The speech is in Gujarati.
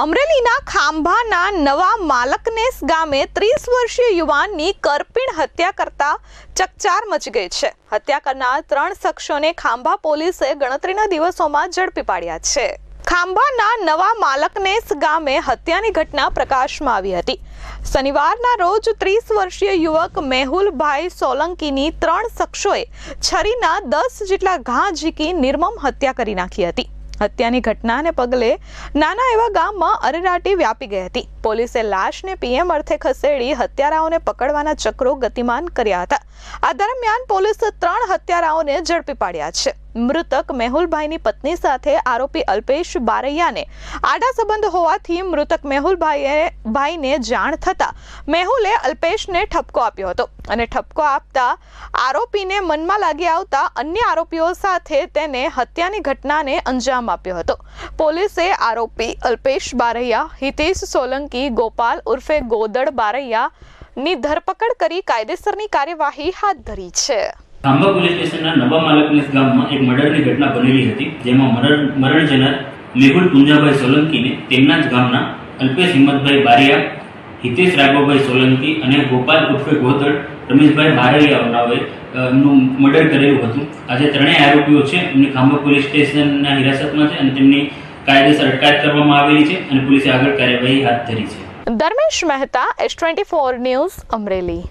અમરેલીના ખાંભાના નવા માલકનેસ ગામે ત્રીસ વર્ષીય યુવાનની કરપીણ હત્યા કરતા ચકચાર મચી ગઈ છે. હત્યા કરનાર ત્રણ શખ્સોને ખાંભા પોલીસે ગણતરીના દિવસોમાં ઝડપી પાડ્યા છે. ખાંભાના નવા માલકનેસ ગામે હત્યાની ઘટના પ્રકાશમાં આવી હતી. શનિવારના રોજ ત્રીસ વર્ષીય યુવક મેહુલભાઈ સોલંકીની ત્રણ શખ્સોએ છરીના દસ જેટલા ઘા ઝીકી નિર્મમ હત્યા કરી નાખી હતી. હત્યાની ઘટનાને પગલે નાના એવા ગામમાં અરેરાટી વ્યાપી ગઈ હતી. પોલીસે લાશને પીએમ અર્થે ખસેડી હત્યારાઓને પકડવાના ચક્રો ગતિમાન કર્યા હતા. આ દરમિયાન પોલીસે ત્રણ હત્યારાઓને ઝડપી પાડ્યા છે. મૃતક મેહુલભાઈની પત્ની સાથે આરોપી અલ્પેશ બારૈયાને આડા સંબંધ હોવાથી મૃતક મેહુલભાઈએ ભાઈને જાણ થતા મેહુલે અલ્પેશને ઠપકો આપ્યો હતો અને ઠપકો આપતા આરોપીને મનમાં લાગી આવતા અન્ય આરોપીઓ સાથે તેને હત્યાની ઘટનાને અંજામ આપ્યો હતો. પોલીસે આરોપી અલ્પેશ બારૈયા, હિતેશ સોલંકી, ગોપાલ ઉર્ફે ગોદડ બારૈયા ની ધરપકડ કરી કાયદેસરની કાર્યવાહી હાથ ધરી છે. ખાંભા પોલીસ સ્ટેશનના નવા માલકનેસ ગામમાં એક મર્ડરની ઘટના બનેલી હતી, જેમાં મરણ મરણ મેહુલ પુંજાભાઈ સોલંકીને તેમના જ ગામના અલ્પેશ હિંમતભાઈ બારિયા, હિતેશ રાઘવભાઈ સોલંકી અને ગોપાલ ઉર્ફે ગોતડ રમેશભાઈ બારૈયાઓનાઓએ નું મર્ડર કરેલું હતું. આજે ત્રણેય આરોપીઓ છે, એમની ખાંભા પોલીસ સ્ટેશનના હિરાસતમાં છે અને તેમની કાયદેસર અટકાયત કરવામાં આવેલી છે અને પોલીસે આગળ કાર્યવાહી હાથ ધરી છે. Dharmesh Mehta, S twenty four news Amreli.